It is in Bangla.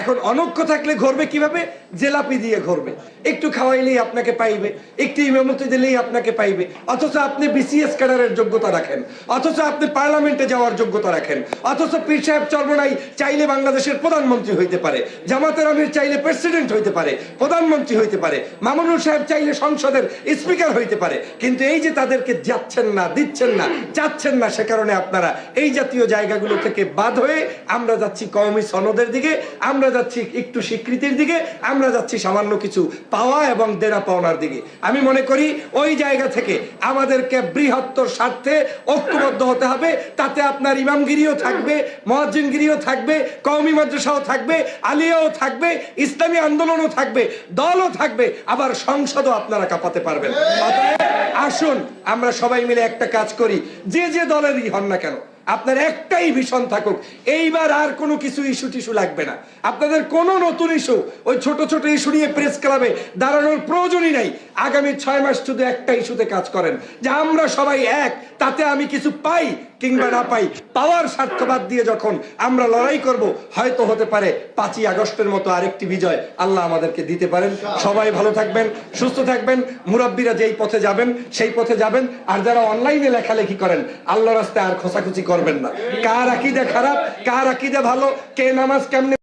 এখন অনক্ষ থাকলে ঘরবে কীভাবে? জেলাপি দিয়ে ঘরবে। একটু খাওয়াইলেই আপনাকে পাইবে, একটু ইমামতি দিলেই আপনাকে পাইবে। অথচ আপনি বিসিএস ক্যাডারের যোগ্যতা রাখেন, অথচ আপনি পার্লামেন্টে যাওয়ার যোগ্যতা রাখেন, অথচ পীর সাহেব চর্মনাই চাইলে বাংলাদেশের প্রধানমন্ত্রী হইতে পারে, জামাতের আমির চাইলে প্রেসিডেন্ট হইতে পারে, প্রধানমন্ত্রী হইতে পারে মামুনুর সাহেব চাইলে সংসদের স্পিকার হইতে পারে, কিন্তু এই যে তাদেরকে যাচ্ছেন না, দিচ্ছেন না, চাচ্ছেন না, সে কারণে আপনারা এই জাতীয় জায়গাগুলো থেকে বাদ হয়ে আমরা যাচ্ছি কওমি সনদের দিকে, আমরা যাচ্ছি একটু স্বীকৃতির দিকে, আমরা যাচ্ছি সামান্য কিছু পাওয়া এবং দেনা পাওনার দিকে। আমি মনে করি ওই জায়গা থেকে আমাদেরকে বৃহত্তর স্বার্থে ঐক্যবদ্ধ হতে হবে, তাতে আপনার ইমামগিরিও থাকবে মহাজিনগিরিও থাকবে, কওমি মাদ্রাসাও থাকবে, আলিয়াও থাকবে, ইসলামী আন্দোলনও থাকবে, দলও থাকবে, আবার সংসদও আপনারা কাঁপাতে পারবেন। আসুন, আমরা সবাই মিলে একটা কাজ করি, যে যে দলেরই হন না কেন আপনার একটাই ভীষণ থাকুক। এইবার আর কোনো কিছু ইস্যু টিস্যু লাগবে না। আপনাদের কোনো নতুন ইস্যু ওই ছোট ছোট ইস্যু নিয়ে প্রেস ক্লাবে দাঁড়ানোর প্রয়োজনই নাই। আগামী ছয় মাস শুধু একটা ইস্যুতে কাজ করেন। যে আমরা সবাই এক, তাতে আমি কিছু পাই কিংবা না পাই, পাওয়ার স্বার্থবাদ দিয়ে যখন আমরা লড়াই করব, হয়তো হতে পারে পাঁচই আগস্টের মতো আরেকটি বিজয় আল্লাহ আমাদেরকে দিতে পারেন। সবাই ভালো থাকবেন, সুস্থ থাকবেন, মুরব্বীরা যেই পথে যাবেন, সেই পথে যাবেন, আর যারা অনলাইনে লেখালেখি করেন আল্লাহ রাস্তায় আর খোঁচাখুচি করবেন না। কার আকিদে খারাপ, কার আকিদে ভালো, কে নামাজ কেমনে